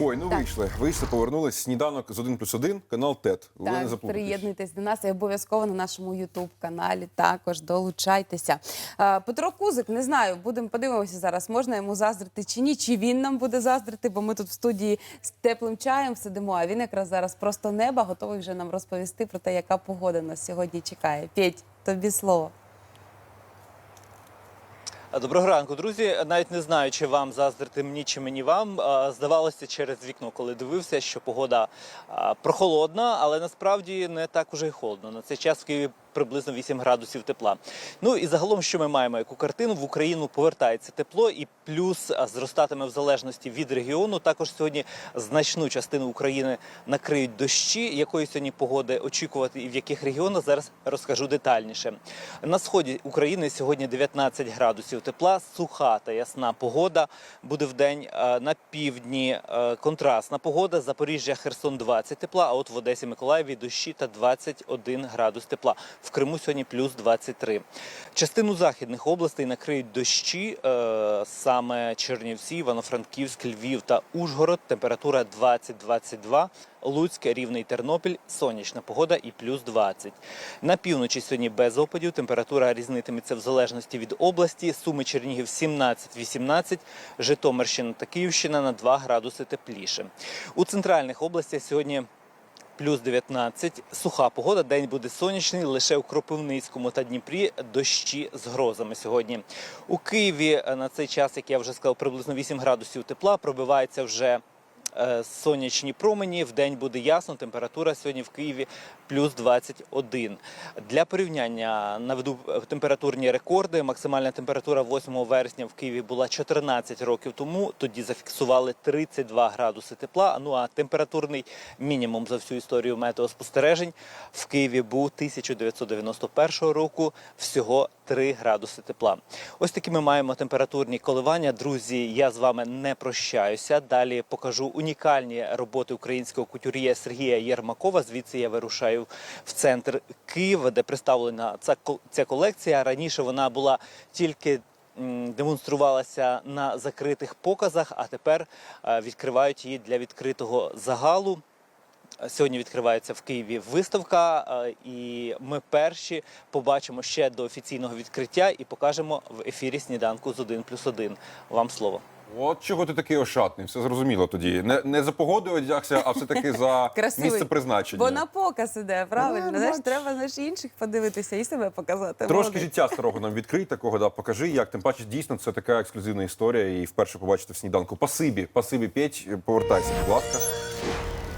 Ой, ну Так. вийшли. Вийшли, повернулись. Сніданок з 1 плюс 1, канал ТЕТ. Ви не Так, заплутайтесь. приєднуйтесь до нас і обов'язково на нашому Ютуб каналі. Також долучайтеся. Е, Петро Кузик, не знаю, будемо подивимося зараз. Можна йому заздрити чи ні, чи він нам буде заздрити, бо ми тут в студії з теплим чаєм сидимо. А він якраз зараз просто неба готовий вже нам розповісти про те, яка погода нас сьогодні чекає. Петь, тобі слово. Доброго ранку, друзі. Навіть не знаю, чи вам заздрити мені чи мені вам. Здавалося через вікно, коли дивився, що погода прохолодна, але насправді не так уже й холодно. На цей час в Києві приблизно 8 градусів тепла. Ну і загалом, що ми маємо яку картину в Україну повертається тепло, і плюс зростатиме в залежності від регіону. Також сьогодні значну частину України накриють дощі. Якої сьогодні погоди очікувати і в яких регіонах зараз розкажу детальніше. На сході України сьогодні 19 градусів тепла, суха та ясна погода буде в день. На півдні контрастна погода. Запоріжжя, Херсон 20 тепла. А от в Одесі, Миколаєві дощі та 21 градус тепла. В Криму сьогодні плюс 23. Частину західних областей накриють дощі. е, Саме Чернівці, Івано-Франківськ, Львів та Ужгород. Температура 20-22. Луцьк, Рівний, Тернопіль, сонячна погода і плюс 20. На півночі сьогодні без опадів. Температура різнитиметься в залежності від області. Суми Чернігів 17-18, Житомирщина та Київщина на 2 градуси тепліше. У центральних областях сьогодні плюс 19. Суха погода, день буде сонячний, лише у Кропивницькому та Дніпрі дощі з грозами сьогодні. У Києві на цей час, як я вже сказав, приблизно 8 градусів тепла, пробивається вже сонячні промені. В день буде ясно. Температура сьогодні в Києві плюс 21. Для порівняння наведу е, температурні рекорди. Максимальна температура 8 вересня в Києві була 14 років тому. Тоді зафіксували 32 градуси тепла. Ну а температурний мінімум за всю історію метеоспостережень в Києві був 1991 року. Всього 3 градуси тепла. Ось такі ми маємо температурні коливання. Друзі, я з вами не прощаюся. Далі покажу унікальні роботи українського кутюр'є Сергія Єрмакова. Звідси я вирушаю в центр Києва, де представлена ця, ко- колекція. Раніше вона була тільки демонструвалася на закритих показах, а тепер е, відкривають її для відкритого загалу. Сьогодні відкривається в Києві виставка, е, і ми перші побачимо ще до офіційного відкриття і покажемо в ефірі сніданку з 1 плюс 1. Вам слово. От чого ти такий ошатний, все зрозуміло тоді. Не, не за погодою одягся, а все-таки за Красивий. місце призначення. Бо на показ іде, правильно? Ну, Знаєш, треба знаєш, інших подивитися і себе показати. Трошки Молодець. життя старого нам відкрий такого, да, покажи, як тим паче дійсно це така ексклюзивна історія, і вперше побачите в сніданку. Пасибі, пасибі, Петь, повертайся, будь ласка.